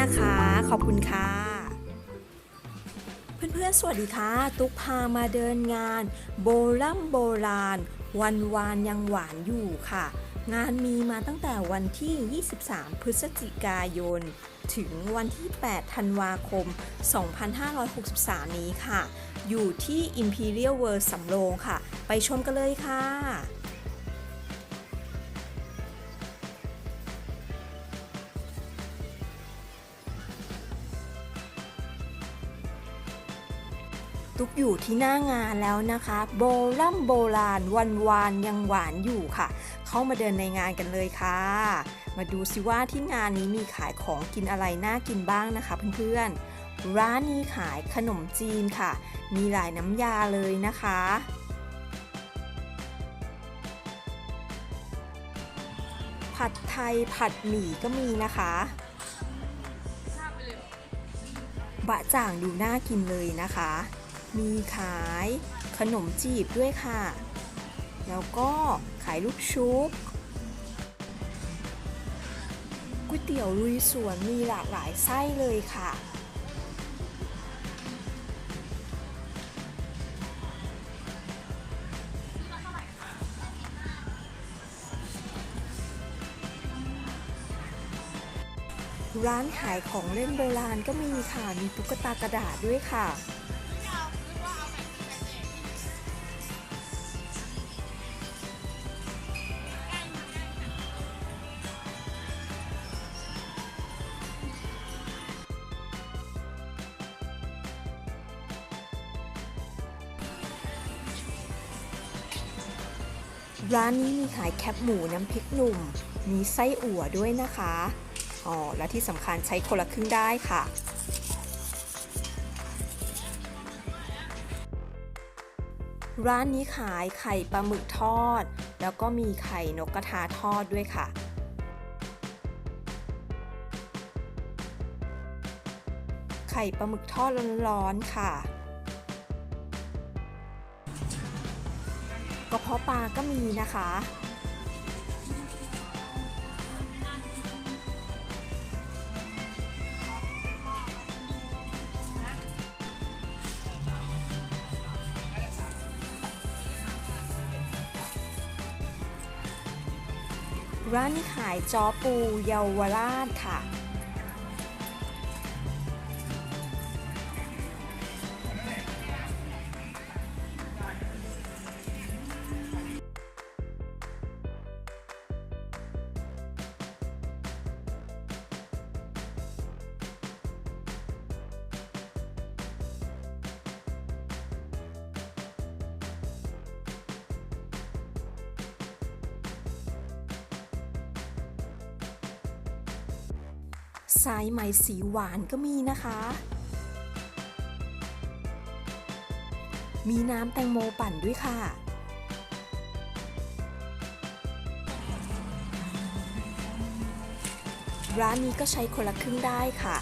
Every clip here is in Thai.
นะคะ ขอบคุณค่ะ เพื่อนๆ สวัสดีค่ะ ตุ๊กพามาเดินงาน โบรัมโบราณ วันวานยังหวานอยู่ค่ะ งานมีมาตั้งแต่วันที่ 23 พฤศจิกายน ถึงวันที่ 8 ธันวาคม 2563 นี้ค่ะ อยู่ที่ Imperial World สำโรงค่ะ ไปชมกันเลยค่ะ ตุกอยู่ที่หน้างานแล้วนะคะ โบรัมโบราณวันวานยังหวานอยู่ค่ะ เข้ามาเดินในงานกันเลยค่ะ มาดูสิว่าที่งานนี้มีขายของกินอะไรน่ากินบ้างนะคะเพื่อนๆ ร้านนี้ขายขนมจีนค่ะ มีหลายน้ำยาเลยนะคะ ผัดไทยผัดหมี่ก็มีนะคะบะจ่างดูน่ากินเลยนะคะ มีขายขนมจีบด้วยค่ะ แล้วก็ขายลูกชุบก๋วยเตี๋ยวลุยสวนมีหลากหลายไส้เลยค่ะ ร้านขายของเล่นโบราณก็มีค่ะ มีตุ๊กตากระดาษด้วยค่ะ ร้านนี้มีขายแคปหมูน้ำพริกหนุ่ม มีไส้อั่วด้วยนะคะ อ๋อ และที่สำคัญใช้คนละครึ่งได้ค่ะร้านนี้ขายไข่ปลาหมึกทอด แล้วก็มีไข่นกกระทาทอดด้วยค่ะ ไข่ปลาหมึกทอดร้อนๆค่ะ กระเพาะปลาก็มีนะคะ ร้านนี้ขายจอปูเยาวราชค่ะ สายไหมสีหวานก็มีนะคะ มีน้ำแตงโมปั่นด้วยค่ะ ร้านนี้ก็ใช้คนละครึ่งได้ค่ะ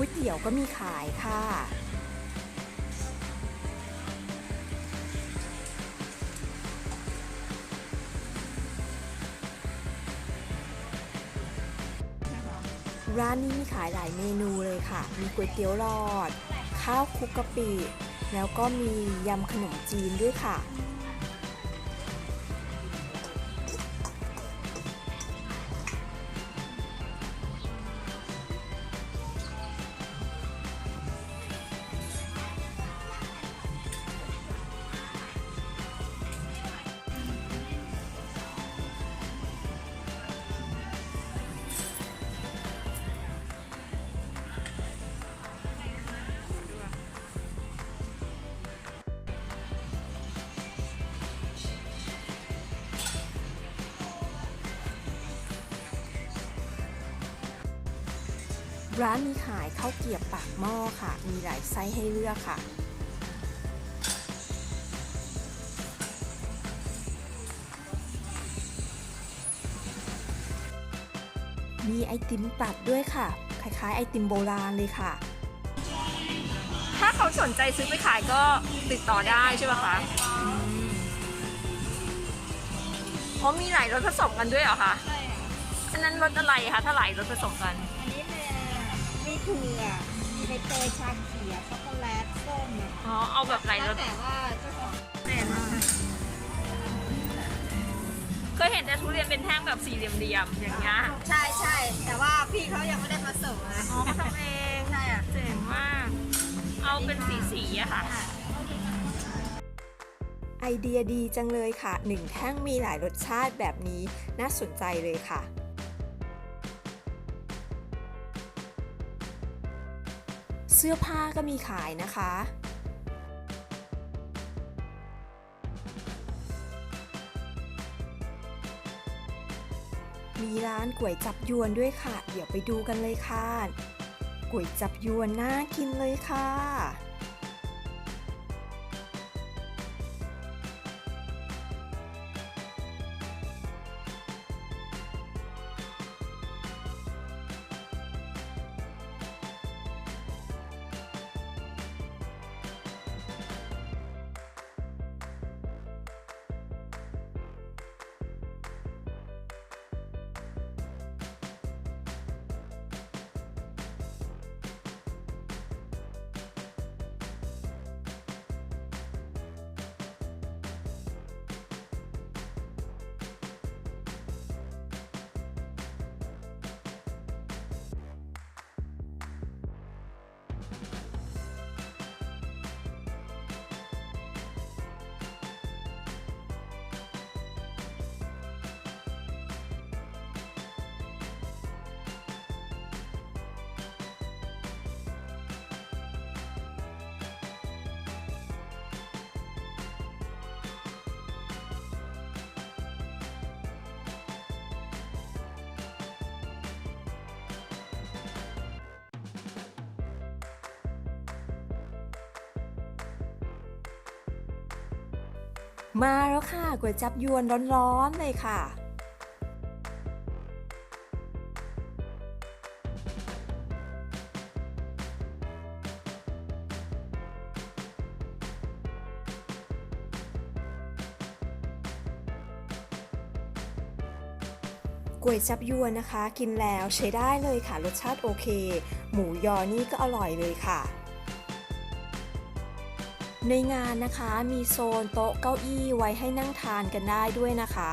ก๋วยเตี๋ยวก็มีขายค่ะ ร้านนี้มีขายหลายเมนูเลยค่ะ มีก๋วยเตี๋ยวหลอด ข้าวคุกกะปิ แล้วก็มียำขนมจีนด้วยค่ะ ร้านมีขายข้าวเกรียบปากหม้อค่ะ มีหลายไส้ให้เลือกค่ะ มีไอติมตัดด้วยค่ะ คล้ายๆ ไอติมโบราณเลยค่ะ ถ้าเขาสนใจซื้อไปขายก็ติดต่อได้ใช่ไหมคะเพราะมีหลายรสผสมกันด้วยเหรอคะใช่ค่ะอันนั้นรสอะไรคะถ้าหลายรสผสมกันอันนี้เนี่ยมีเผือกมีใบเตยชาเขียวช็อกโกแลตส้มเนี่ยอ๋อ เอาแบบหลายรแล้วสแต่ว่าเจ้าของแน่นอนเคยเห็นแต่ทุเรียนเป็นแท่งแบบสี่เหลี่ยมๆอย่างเงี้ยใช่ใช่แต่ว่าพี่เขายังไม่ได้มาส่งนะอ๋อเขาทำเองใช่อะเจ๋งมาก เอาเป็นสีสีๆอะค่ะ ไอเดียดีจังเลยค่ะ หนึ่งแท่งมีหลายรสชาติแบบนี้น่าสนใจเลยค่ะ เสื้อผ้าก็มีขายนะคะ มีร้านก๋วยจับยวนด้วยค่ะ เดี๋ยวไปดูกันเลยค่ะ ก๋วยจับยวนน่ากินเลยค่ะ มาแล้วค่ะก๋วยจับยวนร้อนๆเลยค่ะ ก๋วยจับยวนนะคะ กินแล้วใช้ได้เลยค่ะ รสชาติโอเค หมูยอนี่ก็อร่อยเลยค่ะ ในงานนะคะมีโซนโต๊ะเก้าอี้ไว้ให้นั่งทานกันได้ด้วยนะคะ